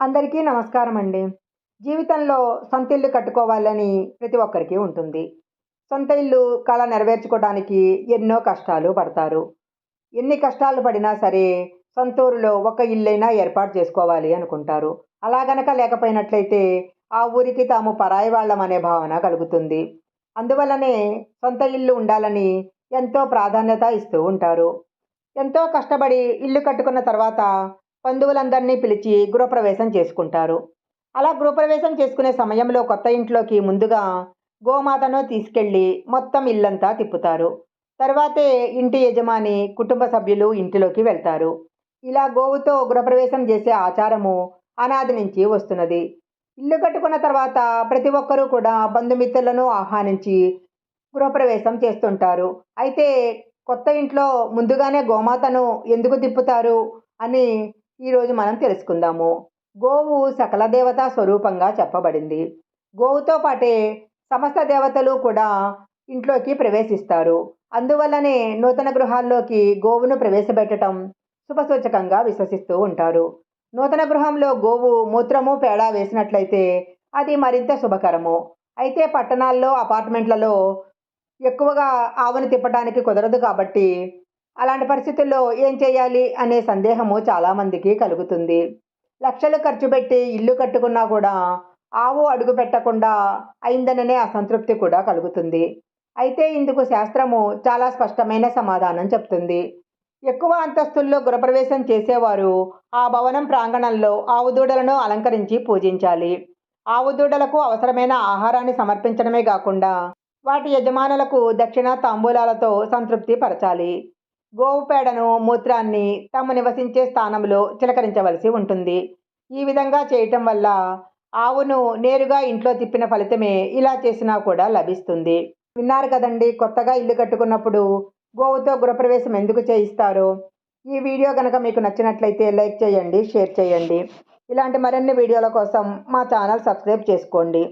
అందరికీ నమస్కారం అండి జీవితంలో సొంత ఇల్లు కట్టుకోవాలని ప్రతి ఒక్కరికి ఉంటుంది. సొంత ఇల్లు కళ నెరవేర్చుకోవడానికి ఎన్నో కష్టాలు పడతారు. ఎన్ని కష్టాలు పడినా సరే సొంత ఊరిలో ఒక ఇల్లైనా ఏర్పాటు చేసుకోవాలి అనుకుంటారు. అలా గనక లేకపోయినట్లయితే ఆ ఊరికి తాము పరాయి వాళ్ళం అనే భావన కలుగుతుంది. అందువల్లనే సొంత ఇల్లు ఉండాలని ఎంతో ప్రాధాన్యత ఇస్తూ ఉంటారు. ఎంతో కష్టపడి ఇల్లు కట్టుకున్న తర్వాత బంధువులందరినీ పిలిచి గృహప్రవేశం చేసుకుంటారు. అలా గృహప్రవేశం చేసుకునే సమయంలో కొత్త ఇంట్లోకి ముందుగా గోమాతను తీసుకెళ్ళి మొత్తం ఇల్లంతా తిప్పుతారు. తర్వాతే ఇంటి యజమాని కుటుంబ సభ్యులు ఇంటిలోకి వెళ్తారు. ఇలా గోవుతో గృహప్రవేశం చేసే ఆచారము అనాది నుంచి వస్తున్నది. ఇల్లు కట్టుకున్న తర్వాత ప్రతి ఒక్కరూ కూడా బంధుమిత్రులను ఆహ్వానించి గృహప్రవేశం చేస్తుంటారు. అయితే కొత్త ఇంట్లో ముందుగానే గోమాతను ఎందుకు తిప్పుతారు అని ఈరోజు మనం తెలుసుకుందాము. గోవు సకల దేవతా స్వరూపంగా చెప్పబడింది. గోవుతో పాటే సమస్త దేవతలు కూడా ఇంట్లోకి ప్రవేశిస్తారు. అందువల్లనే నూతన గృహాల్లోకి గోవును ప్రవేశపెట్టడం శుభసూచకంగా విశ్వసిస్తూ ఉంటారు. నూతన గృహంలో గోవు మూత్రము పేడ వేసినట్లయితే అది మరింత శుభకరము. అయితే పట్టణాల్లో అపార్ట్మెంట్లలో ఎక్కువగా ఆవును తిప్పడానికి కుదరదు కాబట్టి అలాంటి పరిస్థితుల్లో ఏం చేయాలి అనే సందేహము చాలామందికి కలుగుతుంది. లక్షలు ఖర్చు పెట్టి ఇల్లు కట్టుకున్నా కూడా ఆవు అడుగు పెట్టకుండా అయిందననే అసంతృప్తి కూడా కలుగుతుంది. అయితే ఇందుకు శాస్త్రము చాలా స్పష్టమైన సమాధానం చెప్తుంది. ఎక్కువ అంతస్తుల్లో గృహప్రవేశం చేసేవారు ఆ భవనం ప్రాంగణంలో ఆవు దూడలను అలంకరించి పూజించాలి. ఆవు దూడలకు అవసరమైన ఆహారాన్ని సమర్పించడమే కాకుండా వాటి యజమానులకు దక్షిణ తాంబూలాలతో సంతృప్తి పరచాలి. గోవు పేడను మూత్రాన్ని తాము నివసించే స్థానంలో చిలకరించవలసి ఉంటుంది. ఈ విధంగా చేయటం వల్ల ఆవును నేరుగా ఇంట్లో తిప్పిన ఫలితమే ఇలా చేసినా కూడా లభిస్తుంది. విన్నారు కదండి కొత్తగా ఇల్లు కట్టుకున్నప్పుడు గోవుతో గృహప్రవేశం ఎందుకు చేయిస్తారు? ఈ వీడియో కనుక మీకు నచ్చినట్లయితే లైక్ చేయండి షేర్ చేయండి. ఇలాంటి మరిన్ని వీడియోల కోసం మా ఛానల్ సబ్స్క్రైబ్ చేసుకోండి.